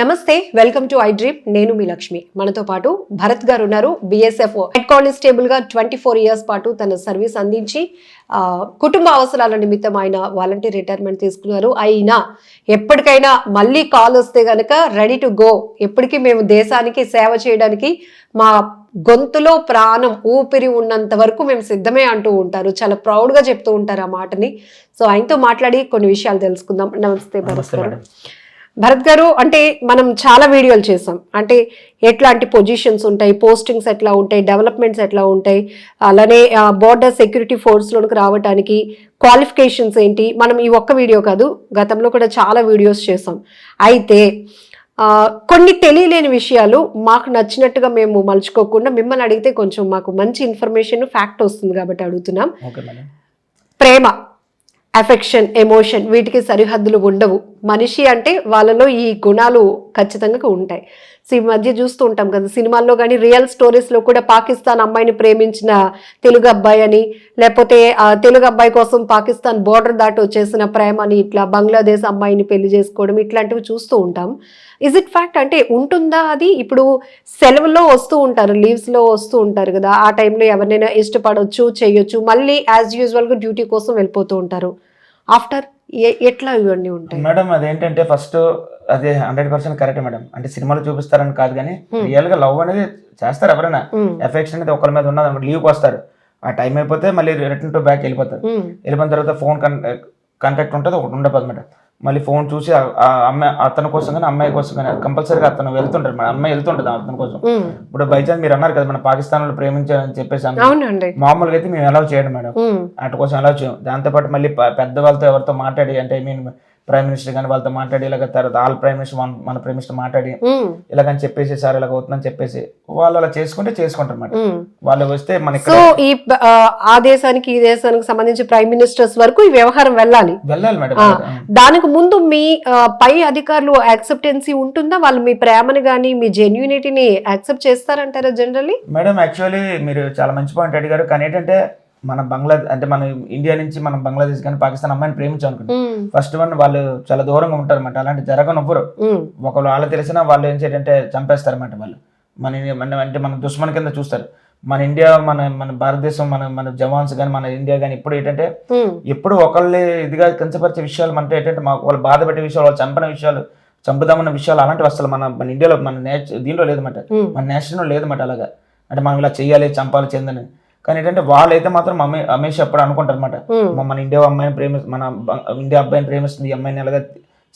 నమస్తే welcome to I dream. నేను మీ లక్ష్మి. మనతో పాటు భరత్ గారు ఉన్నారు. బిఎస్ఎఫ్ హెడ్ కానిస్టేబుల్గా ట్వంటీ ఫోర్ ఇయర్స్ పాటు తన సర్వీస్ అందించి కుటుంబ అవసరాల నిమిత్తం ఆయన వాలంటీర్ రిటైర్మెంట్ తీసుకున్నారు. అయినా ఎప్పటికైనా మళ్ళీ కాల్ వస్తే గనక రెడీ టు గో ఎప్పటికీ మేము దేశానికి సేవ చేయడానికి మా గొంతులో ప్రాణం ఊపిరి ఉన్నంత వరకు మేము సిద్ధమే అంటూ ఉంటారు. చాలా ప్రౌడ్గా చెప్తూ ఉంటారు ఆ మాటని. సో ఆయనతో మాట్లాడి కొన్ని విషయాలు తెలుసుకుందాం. నమస్తే భరత్ గారు. భరత్ గారు అంటే మనం చాలా వీడియోలు చేసాం. అంటే ఎట్లాంటి పొజిషన్స్ ఉంటాయి పోస్టింగ్స్ ఎట్లా ఉంటాయి డెవలప్మెంట్స్ ఎట్లా ఉంటాయి అలానే బోర్డర్ సెక్యూరిటీ ఫోర్స్లోకి రావడానికి క్వాలిఫికేషన్స్ ఏంటి మనం ఈ ఒక్క వీడియో కాదు గతంలో కూడా చాలా వీడియోస్ చేసాం. అయితే కొన్ని తెలియలేని విషయాలు మాకు నచ్చినట్టుగా మేము మలుచుకోకుండా మిమ్మల్ని అడిగితే కొంచెం మాకు మంచి ఇన్ఫర్మేషన్ ఫ్యాక్ట్ వస్తుంది కాబట్టి అడుగుతున్నాం. ప్రేమ అఫెక్షన్ ఎమోషన్ వీటికి సరిహద్దులు ఉండవు. మనిషి అంటే వాళ్ళలో ఈ గుణాలు ఖచ్చితంగా ఉంటాయి. సో ఈ మధ్య చూస్తూ ఉంటాం కదా సినిమాల్లో కానీ రియల్ స్టోరీస్లో కూడా పాకిస్తాన్ అమ్మాయిని ప్రేమించిన తెలుగు అబ్బాయి అని లేకపోతే తెలుగు అబ్బాయి కోసం పాకిస్తాన్ బోర్డర్ దాటి వచ్చేసిన ప్రేమ అని ఇట్లా బంగ్లాదేశ్ అమ్మాయిని పెళ్ళి చేసుకోవడం ఇట్లాంటివి చూస్తూ ఉంటాం. ఇజ్ ఇట్ ఫ్యాక్ట్ అంటే ఉంటుందా అది? ఇప్పుడు సెలవుల్లో వస్తూ ఉంటారు లీవ్స్లో వస్తూ ఉంటారు కదా ఆ టైంలో ఎవరినైనా ఇష్టపడవచ్చు చేయొచ్చు మళ్ళీ యాజ్ యూజువల్గా డ్యూటీ కోసం వెళ్ళిపోతూ ఉంటారు. ఆఫ్టర్ ఎట్లా ఇవన్నీ ఉంటాయి? మేడం అదేంటంటే ఫస్ట్ అదే హండ్రెడ్ పర్సెంట్ కరెక్ట్ మేడం. అంటే సినిమాలో చూపిస్తారని కాదు కానీ రియల్గా లవ్ అనేది చేస్తారు ఎవరైనా. ఎఫెక్షన్ అనేది ఒకరి మీద ఉన్నది అనుకో లీవ్కి వస్తారు. ఆ టైం అయిపోతే మళ్ళీ రిటర్న్ టు బ్యాక్ వెళ్ళిపోతారు. వెళ్ళిపోయిన తర్వాత ఫోన్ కాంటాక్ట్ ఉంటుంది ఒకటి ఉండదు మేడం. మళ్ళీ ఫోన్ చూసి అమ్మాయి అతని కోసం కానీ అమ్మాయి కోసం కానీ కంపల్సరీగా అతను వెళ్తుంటారు మేడం. అమ్మాయి వెళ్తుంటుంది అతని కోసం. ఇప్పుడు బై ఛాన్స్ మీరు అన్నారు కదా మన పాకిస్తాన్లో ప్రేమించాలని చెప్పేసి మామూలుగా అయితే మేము ఎలా చేయడం మేడం. వాటి కోసం అలా చేయం దాంతోపాటు మళ్ళీ ప- పెద్ద వాళ్ళతో ఎవరితో మాట్లాడి అంటే మీన్ ప్రైమ్ మినిస్టర్ కానీ వాళ్ళతో మాట్లాడి ఇలాగ తర్వాత వాళ్ళ ప్రైమ్ మినిస్టర్ మన ప్రైమ్ మినిస్టర్ మాట్లాడి. ఇలాగని చెప్పేసి సార్ ఇలాగ అవుతుందని చెప్పేసి వాళ్ళు అలా చేసుకుంటే చేసుకుంటారు అన్నమాట Hmm. వాళ్ళు వస్తే మన సో ఈ ఆ, దేశానికి ఈ దేశానికి సంబంధించి ప్రైమ్ మినిస్టర్స్ వరకు ఈ వ్యవహారం వెళ్ళాలి. వెళ్ళాలి మేడం దానికి ముందు మీ పై అధికారులు యాక్సెప్టెన్సీ ఉంటుందా? వాళ్ళు మీ ప్రేమని కానీ మీ జెన్యూనిటీని యాక్సెప్ట్ చేస్తారంటారా జనరల్లీ మేడం యాక్చువల్లీ మీరు చాలా మంచి పాయింట్ అడిగారు. కానీ ఏంటంటే మన బంగ్లా అంటే మన ఇండియా నుంచి మనం బంగ్లాదేశ్ కానీ పాకిస్తాన్ అమ్మాయిని ప్రేమించాం అనుకోండి ఫస్ట్ వన్ వాళ్ళు చాలా దూరంగా ఉంటారు అనమాట అలాంటి జరగనవ్వరు. ఒకళ్ళు వాళ్ళు తెలిసినా వాళ్ళు ఏం చేయాలంటే చంపేస్తారు అన్నమాట వాళ్ళు. మన అంటే మన దుష్మన్ కింద చూస్తారు. మన ఇండియా మన మన భారతదేశం మన మన జవాన్స్ కానీ మన ఇండియా కానీ ఇప్పుడు ఏంటంటే ఎప్పుడు ఒకళ్ళే ఇదిగా కించపరిచే విషయాలు అంటే ఏంటంటే మాకు వాళ్ళు బాధ పెట్టే విషయాలు వాళ్ళు చంపిన విషయాలు చంపుదామన్న విషయాలు అలాంటివి అసలు మన మన ఇండియాలో మన నేచ దీనిలో లేదన్నమాట. మన నేషనల్ లేదన్నమాట అలాగా. అంటే మనం ఇలా చెయ్యాలి చంపాలి చెందని కానీ ఏంటంటే వాళ్ళైతే మాత్రం అమ్మాయి అమేష్ ఎప్పుడు అనుకుంటారు అనమాట మన ఇండియా అమ్మాయిని ప్రేమి మన ఇండియా అబ్బాయిని ప్రేమిస్తుంది ఈ అమ్మాయిని ఎలాగ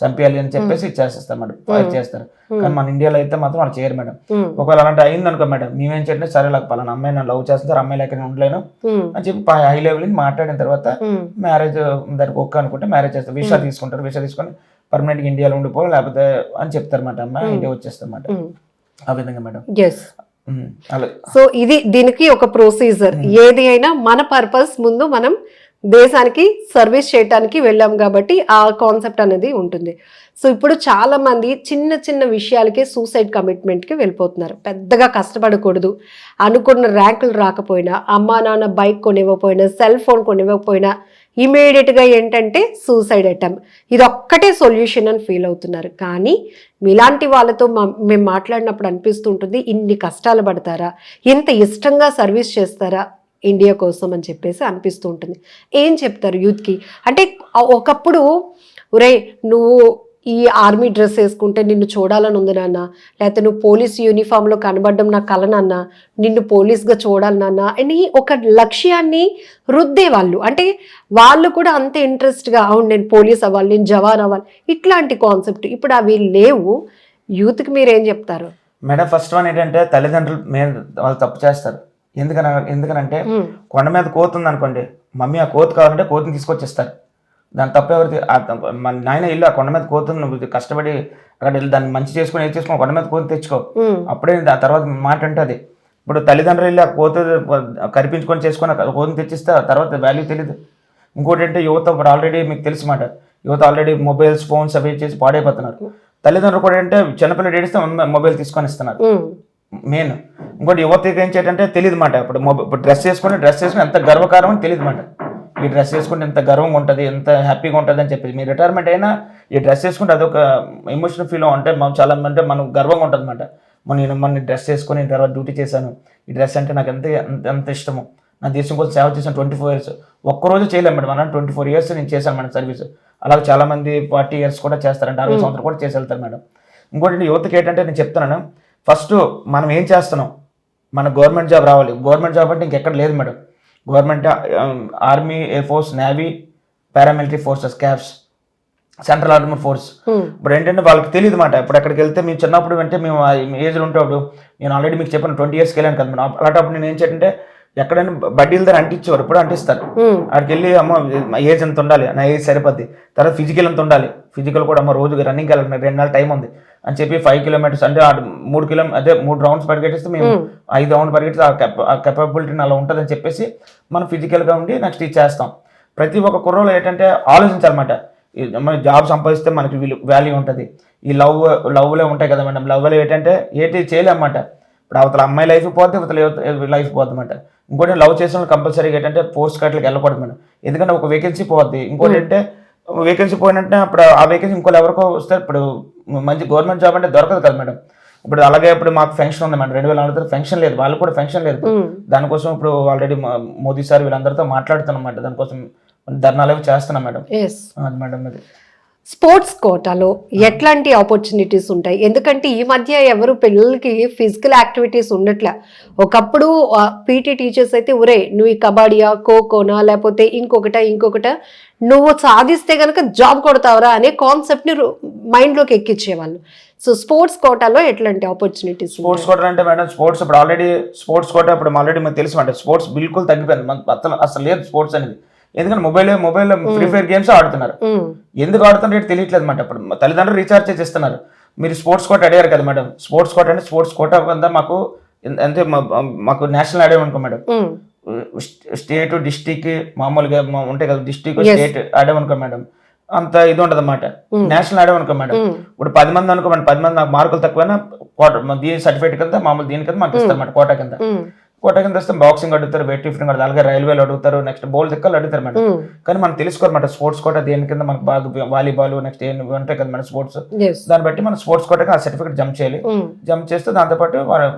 చంపేయాలి అని చెప్పేసి చేసేస్తారు మేడం ఫైట్ చేస్తారు. కానీ మన ఇండియాలో అయితే మాత్రం వాళ్ళు చేయరు మేడం. ఒకవేళ అలాంటి అయింది అనుకో మేడం మేమేం చేయంటే సరే ఇలా పలానా అమ్మాయి నన్ను లవ్ చేస్తారు అమ్మాయి లేక నేను ఉండలేను అని చెప్పి హై లెవెల్ మాట్లాడిన తర్వాత మ్యారేజ్ దానికి ఒక్క అనుకుంటే మ్యారేజ్ చేస్తారు. వీసా తీసుకుంటారు. వీసా తీసుకొని పర్మనెంట్ ఇండియాలో ఉండిపో లేకపోతే అని చెప్తారు అమ్మాయి ఇండియా వచ్చేస్తారు ఆ విధంగా మేడం. సో ఇది దీనికి ఒక ప్రొసీజర్ ఏది అయినా మన పర్పస్ ముందు మనం దేశానికి సర్వీస్ చేయడానికి వెళ్ళాం కాబట్టి ఆ కాన్సెప్ట్ అనేది ఉంటుంది. సో ఇప్పుడు చాలా మంది చిన్న చిన్న విషయాలకే సూసైడ్ కమిట్మెంట్కి వెళ్ళిపోతున్నారు. పెద్దగా కష్టపడకూడదు. అనుకున్న ర్యాంకులు రాకపోయినా అమ్మా నాన్న బైక్ కొనివ్వకపోయినా సెల్ ఫోన్ కొనివ్వకపోయినా ఇమీడియట్గా ఏంటంటే సూసైడ్ అటెంప్ ఇది ఒక్కటే సొల్యూషన్ అని ఫీల్ అవుతున్నారు. కానీ మీలాంటి వాళ్ళతో మా- మేము మాట్లాడినప్పుడు అనిపిస్తుంటుంది ఇన్ని కష్టాలు పడతారా? ఇంత ఇష్టంగా సర్వీస్ చేస్తారా ఇండియా కోసం అని చెప్పేసి అనిపిస్తూ ఉంటుంది. ఏం చెప్తారు యూత్కి? అంటే ఒకప్పుడు ఒరే నువ్వు ఈ ఆర్మీ డ్రెస్ వేసుకుంటే నిన్ను చూడాలని ఉంది నాన్న. లేకపోతే నువ్వు పోలీస్ యూనిఫామ్లో కనబడడం నా కల నాన్న. నిన్ను పోలీస్గా చూడాలి నాన్న. అని ఒక లక్ష్యాన్ని రుద్దేవాళ్ళు. అంటే వాళ్ళు కూడా అంతే ఇంట్రెస్ట్గా అవును నేను పోలీస్ అవ్వాలి నేను జవాన్ అవ్వాలి. ఇట్లాంటి కాన్సెప్ట్ ఇప్పుడు అవి లేవు. యూత్కి మీరు ఏం చెప్తారు? మేడం ఫస్ట్ వన్ ఏంటంటే తల్లిదండ్రులు మీద వాళ్ళు తప్పు చేస్తారు. ఎందుకన ఎందుకనంటే మ్మ్. కొండ మీద కోతి ఉంది అనుకోండి మమ్మీ ఆ కోతి కావాలంటే కోతిని తీసుకొచ్చిస్తారు. దాని తప్పు తప్పు- మన నాయన ఇల్లు ఆ కొండ మీద కోతి ఉంది, నువ్వు కష్టపడి అక్కడ వెళ్ళి దాన్ని మంచి చేసుకొని ఏది చేసుకొని కొండ మీద కోతి తెచ్చుకో. అప్పుడే ఆ తర్వాత మాట అంటే అది. ఇప్పుడు తల్లిదండ్రులు వెళ్ళి ఆ కోతి కరిపించుకొని చేసుకొని కోతిని తెచ్చిస్తే ఆ తర్వాత వాల్యూ తెలియదు ఇంకోటి అంటే యువత ఇప్పుడు ఆల్రెడీ మీకు తెలుసు మాట. యువత ఆల్రెడీ మొబైల్స్ ఫోన్స్ అవి చేసి పాడైపోతున్నారు. తల్లిదండ్రులు కూడా అంటే చిన్నపిల్లలు ఏడిస్తే మొబైల్ తీసుకొని ఇస్తున్నారు. మెయిన్. ఇంకోటి యువతకి ఏం చేయటంటే తెలియదు మాట. ఇప్పుడు మొబైల్ ఇప్పుడు డ్రెస్ చేసుకుని డ్రెస్ చేసుకుని ఎంత గర్వకారం అని తెలియదు మాట. ఈ డ్రెస్ వేసుకుంటే ఎంత గర్వంగా ఉంటుంది ఎంత హ్యాపీగా ఉంటుంది అని చెప్పేసి మీ రిటైర్మెంట్ అయినా ఈ డ్రెస్ వేసుకుంటే అదొక ఎమోషనల్ ఫీల్ అంటే మనం చాలా అంటే మనం గర్వంగా ఉంటుంది అనమాట మన నేను మన డ్రెస్ వేసుకొని తర్వాత డ్యూటీ చేశాను. ఈ డ్రెస్ అంటే నాకు ఎంత ఎంత ఇష్టము. నా దేశం కోసం సేవ చేశాను ట్వంటీ ఫోర్ ఇయర్స్ ఒక్కరోజు చేయలేము మేడం. మనం ట్వంటీ ఫోర్ ఇయర్స్ నేను చేశాను మేడం సర్వీస్ అలాగే చాలా మంది ఫార్టీ ఇయర్స్ కూడా చేస్తారంటే. అరవై సంవత్సరాలు కూడా చేసి వెళ్తారు మేడం. ఇంకోటి యువతకి ఏంటంటే నేను చెప్తున్నాను. ఫస్ట్ మనం ఏం చేస్తున్నాం? మన గవర్నమెంట్ జాబ్ రావాలి. గవర్నమెంట్ జాబ్ అంటే ఇంకెక్కడ లేదు madam. Government army air force navy paramilitary forces cabs central army force ఇప్పుడు ఏంటంటే వాళ్ళకి తెలియదు మాట. ఇప్పుడు అక్కడికి వెళ్తే మేము చిన్నప్పుడు అంటే మేము ఏజ్ ఉంటప్పుడు నేను ఆల్రెడీ మీకు చెప్పాను ట్వంటీ ఇయర్స్కి వెళ్ళాను కదా. అలాంటప్పుడు నేను ఏం చేయంటే ఎక్కడైనా బడ్డీల దగ్గర అంటించేవారు ఇప్పుడు అంటిస్తారు. అక్కడికి వెళ్ళి అమ్మ ఏజ్ ఎంత ఉండాలి? నా ఏజ్ సరిపోద్ది. తర్వాత ఫిజికల్ ఎంత ఉండాలి? ఫిజికల్ కూడా అమ్మ రోజుకి రన్నింగ్ వెళ్ళాలి రెండు నెలల టైం ఉంది. అని చెప్పి ఫైవ్ కిలోమీటర్స్ అంటే మూడు కిలో అదే మూడు రౌండ్స్ పరిగెట్టిస్తే మేము ఐదు రౌండ్ పరిగెట్టిస్తే ఆ కెప ఆ కెపబిలిటీని అలా ఉంటుందని చెప్పేసి మనం ఫిజికల్గా ఉండి నెక్స్ట్ ఇది చేస్తాం. ప్రతి ఒక్క కుర్రోలో ఏంటంటే ఆలోచించాలన్నమాట. మన జాబ్ సంపాదిస్తే మనకి వాల్యూ ఉంటుంది. ఈ లవ్ లవ్లే ఉంటాయి కదా మేడం. లవ్లో ఏంటంటే ఏంటి చేయలేమన్నమాట. ఇప్పుడు అవతల అమ్మాయి లైఫ్ పోద్ది అవతల లైఫ్ పోద్ది అనమాట ఇంకోటి లవ్ చేసిన వాళ్ళు కంపల్సరీగా ఏంటంటే పోస్ట్ కట్లకి వెళ్ళకూడదు మేడం ఎందుకంటే ఒక వేకెన్సీ పోద్ది. ఇంకోటి ఏంటంటే వేకెన్సీ పోయినట్టే అప్పుడు ఆ వేకెన్సీ ఇంకోళ్ళు ఎవరికో వస్తే ఇప్పుడు మంచి గవర్నమెంట్ జాబ్ అంటే దొరకదు కదా మేడం. ఇప్పుడు అలాగే ఇప్పుడు మాకు ఫెన్షన్ ఉంది మేడం. రెండు వేల నాలుగు ఫెన్షన్ లేదు. వాళ్ళకి కూడా ఫెన్షన్ లేదు. దానికోసం ఇప్పుడు ఆల్రెడీ మోదీ సార్ వీళ్ళందరితో మాట్లాడుతున్నాం అన్నమాట దానికోసం ధర్నాలు చేస్తున్నాం మేడం. అది మేడం అది. స్పోర్ట్స్ కోటాలో ఎట్లాంటి ఆపర్చునిటీస్ ఉంటాయి? ఎందుకంటే ఈ మధ్య ఎవరు పిల్లలకి ఫిజికల్ యాక్టివిటీస్ ఉండట్లే. ఒకప్పుడు పీటీ టీచర్స్ అయితే ఉరే నువ్వు ఈ కబడ్డీయా ఖోఖోనా లేకపోతే ఇంకొకట ఇంకొకట నువ్వు సాధిస్తే కనుక జాబ్ కొడతావరా అనే కాన్సెప్ట్ని మైండ్లోకి ఎక్కించేవాళ్ళు సో స్పోర్ట్స్ కోటాలో ఎట్లాంటి ఆపర్చునిటీస్ స్పోర్ట్స్ కోటా అంటే మేడం స్పోర్ట్స్ ఇప్పుడు ఆల్రెడీ స్పోర్ట్స్ కోట ఇప్పుడు ఆల్రెడీ మనకు తెలుసు అంటే స్పోర్ట్స్ బిల్కుల్ తగ్గిపోయింది. మన అసలు అసలు లేదు స్పోర్ట్స్ అనేది. ఎందుకంటే mobile mobile free fire games ఆడుతున్నారు. ఎందుకు ఆడుతున్నారు తెలియట్లేదు అనమాట ఇప్పుడు మా తల్లిదండ్రులు రీఛార్జ్ చేసిస్తున్నారు. మీరు స్పోర్ట్స్ కోట అడిగారు కదా మేడం. స్పోర్ట్స్ కోట అంటే స్పోర్ట్స్ కోట కింద మాకు అంటే మాకు నేషనల్ ఆడామనుకో మేడం. స్టేట్ డిస్టిక్ మామూలుగా ఉంటాయి కదా డిస్టిక్ స్టేట్ ఆడామనుకో మేడం. అంత ఇది ఉండదు అనమాట నేషనల్ ఆడామనుకో మేడం. ఇప్పుడు పది మంది అనుకో మేడం పది మంది నాకు మార్కులు తక్కువైనా కోట దీని సర్టిఫికేట్ కింద మామూలు దీని కింద మాకు ఇస్తారు కోట కింద. కోట కింద వస్తే బాక్సింగ్ అడుగుతారు వెయిట్ లిఫ్టింగ్ అడుగుతారు అలాగే రైల్వేలు అడుగుతారు నెక్స్ట్ బౌల్ దిక్కలు అడుగుతారు మేడం. కానీ మనం తెలుసుకోరన్నమాట స్పోర్ట్స్ కోట దేని కింద మనకు బాగా వాలీబాల్ నెక్స్ట్ ఏం ఉంటాయి కదా మన స్పోర్ట్స్ దాన్ని బట్టి మనం స్పోర్ట్స్ కోటకి ఆ సర్టిఫికేట్ జంప్ చేయాలి. జంప్ చేస్తే దాంతోపాటు వాళ్ళు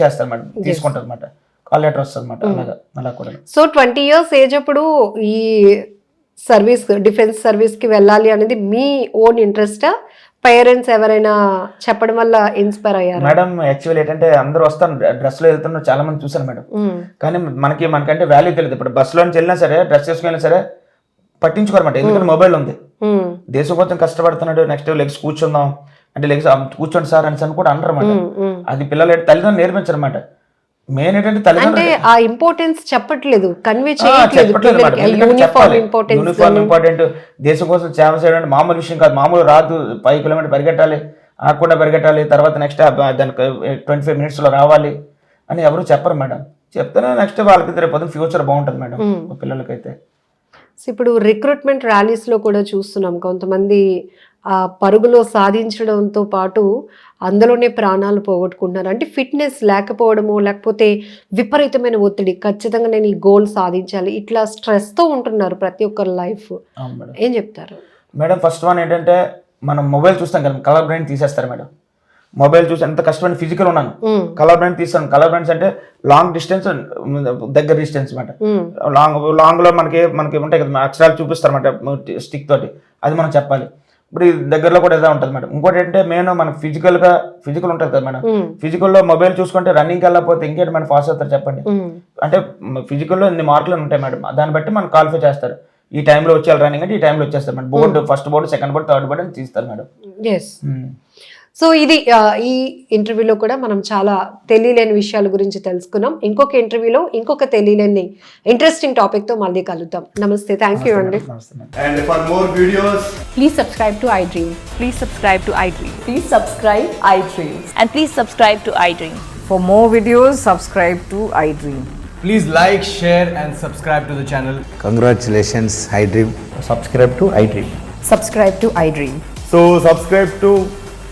చేస్తారు మేడం తీసుకుంటారు అనమాట కాల్ లెటర్ వస్తుంది అనమాట అలాగా అలా కూడా. సో ట్వంటీ ఇయర్స్ ఏజ్ అప్పుడు ఈ సర్వీస్ డిఫెన్స్ సర్వీస్కి వెళ్ళాలి అనేది మీ ఓన్ ఇంట్రెస్టా పేరెంట్స్ ఎవరైనా చెప్పడం వల్ల ఇన్స్పైర్ అయ్యారా? మేడం యాక్చువల్ ఏంటంటే అందరూ వస్తాను డ్రెస్లో వెళ్తున్నారు చాలా మంది చూసాను మేడం. కానీ మనకి మనకంటే వాల్యూ తెలియదు. ఇప్పుడు బస్సులో నుంచి వెళ్ళినా సరే డ్రెస్ వేసుకెళ్ళినా సరే పట్టించుకోరమాట ఎందుకంటే మొబైల్ ఉంది. దేశం కోసం కష్టపడుతున్నాడు. నెక్స్ట్ లెగ్స్ కూర్చుందాం. అంటే లెగ్స్ కూర్చోండి సార్ అని కూడా అనరు. అది పిల్లలు తల్లిదండ్రులు నేర్పించరు అనమాట మెయిన్ ఏంటంటే అంటే ఆ ఇంపార్టెన్స్ చెప్పట్లేదు కన్వే చేయట్లేదు యూనిఫామ్ చెప్పాలి. ఇంపార్టెన్స్ యూనిఫామ్ ఇంపార్టెంట్ దేశం కోసం సేవ చేయడం అంటే మామూలు విషయం కాదు. మామూలు రాదు. ఫైవ్ కిలోమీటర్ పరిగెట్టాలి. ఆకుండా పరిగెట్టాలి. తర్వాత నెక్స్ట్ దానికి ట్వంటీ ఫైవ్ మినిట్స్లో రావాలి అని ఎవరు చెప్పరు మేడం. చెప్తేనే నెక్స్ట్ వాళ్ళకి రేపు ఫ్యూచర్ బాగుంటుంది మేడం. మా పిల్లలకైతే. సో ఇప్పుడు రిక్రూట్మెంట్ ర్యాలీస్లో కూడా చూస్తున్నాం. కొంతమంది ఆ పరుగులో సాధించడంతో పాటు అందులోనే ప్రాణాలు పోగొట్టుకుంటున్నారు. అంటే ఫిట్నెస్ లేకపోవడము లేకపోతే విపరీతమైన ఒత్తిడి ఖచ్చితంగా నేను ఈ గోల్ సాధించాలి ఇట్లా స్ట్రెస్తో ఉంటున్నారు ప్రతి ఒక్కరి లైఫ్. ఏం చెప్తారు? మేడం ఫస్ట్ వన్ ఏంటంటే మనం మొబైల్ చూస్తాం కదా కలర్ బ్రైన్ తీసేస్తారు మేడం. మొబైల్ చూసి ఎంత కష్టమైన ఫిజికల్ ఉన్నాను. కలర్ బ్రైన్ తీస్తాను. కలర్ బ్రైన్స్ అంటే లాంగ్ డిస్టెన్స్ దగ్గర డిస్టెన్స్ అనమాట. లాంగ్ లాంగ్లో మనకి మనకి ఉంటాయి కదా అక్షరాలు చూపిస్తారు అనమాట స్టిక్ తోటి. అది మనం చెప్పాలి. ఇప్పుడు దగ్గరలో కూడా ఇదే ఉంటుంది మేడం ఇంకోటి ఏంటంటే మెయిన్ మనకి ఫిజికల్గా ఫిజికల్ ఉంటుంది కదా మేడం. ఫిజికల్లో మొబైల్ చూసుకుంటే రన్నింగ్ వెళ్ళకపోతే ఇంకేంటి మనం ఫాస్ట్ అవుతారు చెప్పండి. అంటే ఫిజికల్లో ఇన్ని మార్కులు ఉంటాయి మేడం దాన్ని బట్టి మనం క్వాలిఫై చేస్తారు. ఈ టైంలో వచ్చేయాలి రన్నింగ్ అంటే ఈ టైంలో వచ్చేస్తారు madam board first board second board third board అని తీస్తారు మేడం సో ఇది ఈ ఇంటర్వ్యూలో కూడా మనం చాలా తెలియలేని విషయాల గురించి తెలుసుకున్నాం ఇంకొక ఇంటర్వ్యూలో ఇంకొక తెలియలేని ఇంట్రెస్టింగ్ టాపిక్తో మళ్ళీ కలుద్దాం నమస్తే థ్యాంక్ యూ అండి నమస్తే madam And for more videos, Please subscribe to iDream. Please subscribe to iDream. Please subscribe iDreams. And please subscribe to iDream. For more videos, subscribe to iDream. please like, share, and subscribe to the channel. Congratulations, iDream. Subscribe to iDream Subscribe to iDream. So, subscribe to